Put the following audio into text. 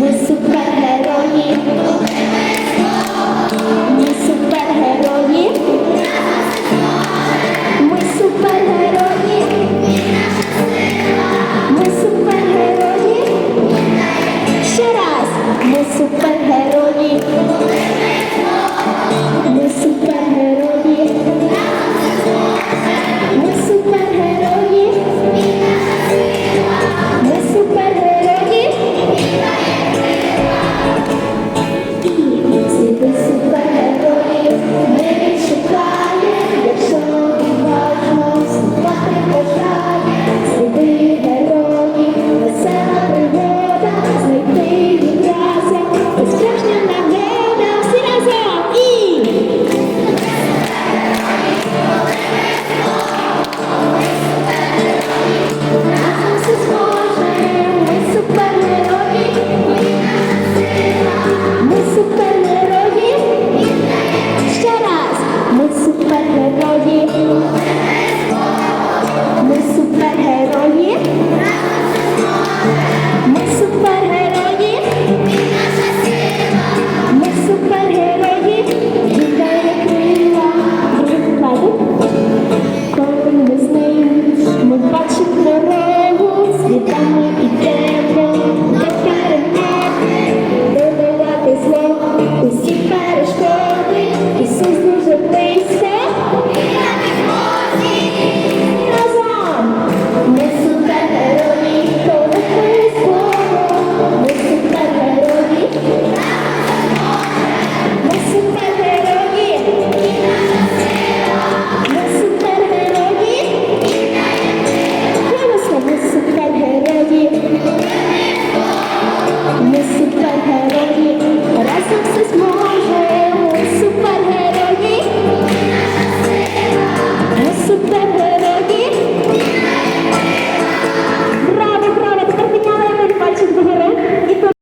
Ми супергерої, ми супергерої, ми супергерої, ми супергерої, ще раз, ми супергерої.